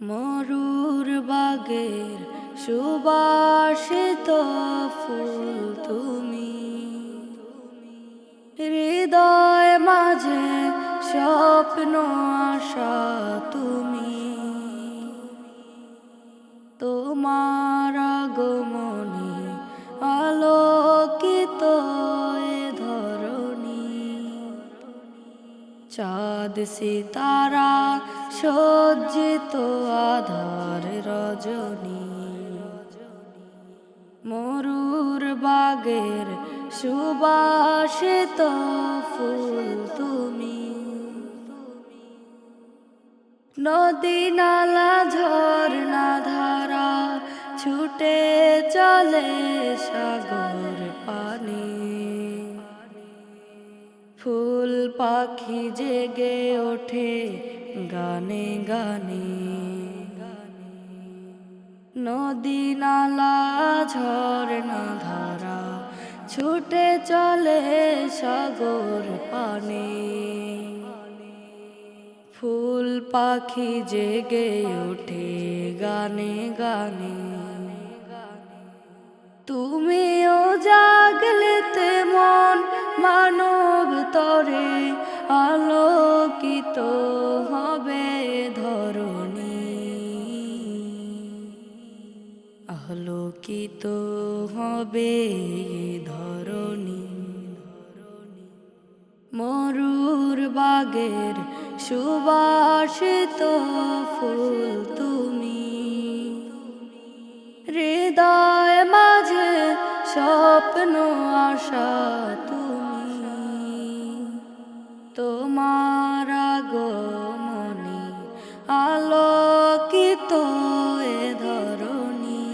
মরুর বাগের সুবাসিত ফুল তুমি। হৃদয় মাঝে স্বপ্ন আশা তুমি। চাঁদ সিতারা সজ্জিত আধার রজনী। মরুর বাগের সুবাসিত ফুল তুমি। নদী নালা ঝর্ণা ধারা ছুটে চলে সাগর পাখি জেগে ওঠে গানে গানে। নদী নালা, ঝর্ণা ধারা ছুটে চলে সাগর পানে। ফুল পাখি জেগে ওঠে গানে গানে। তুমিও আলোকিত হবে ধরণী। আলোকিত হবে ধরণী। মরুর বাগের সুবাসিত ফুল তুমি। হৃদয় মাঝে স্বপ্ন আশা তোমার আগমনে, আলোকিত এ ধরণী।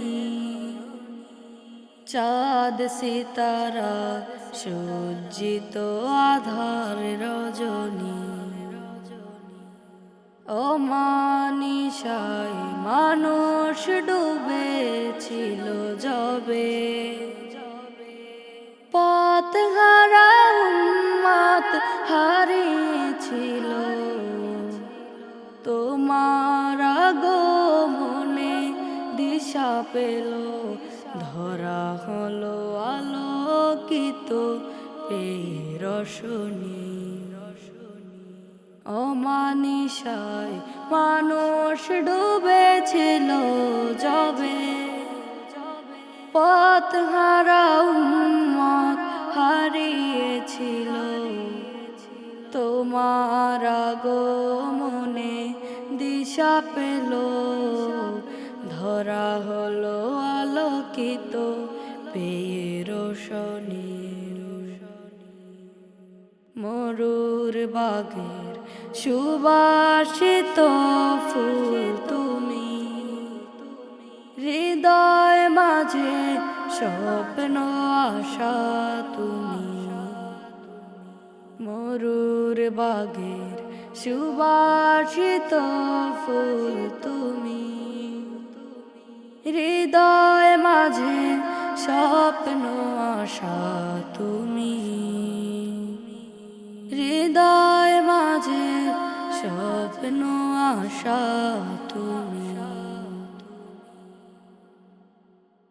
চাঁদ, সিতারা সজ্জিত আধার রজনী। ও মানিসায় মানুষ ডুবেছিল যবে। পথ হারা পেল, ধরা হলো আলোকিত পেয়ে রশনী। অমানিসায় মানুষ ডুবেছিল যবে। পথ হারা উম্মত হারিয়েছিল। তোমার আগমনে দিশা পেল। ধরা হলো আলোকিত পেয়ে রোশনী মরুর বাগের সুবাসিত ফুল তুমি। হৃদয় মাঝে স্বপ্ন, আশা তুমি। মরুর বাগের সুবাসিত ফুল তুমি। হৃদয় মাঝে স্বপ্ন আশা তুমি। হৃদয় মাঝে স্বপ্ন আশা তুমি।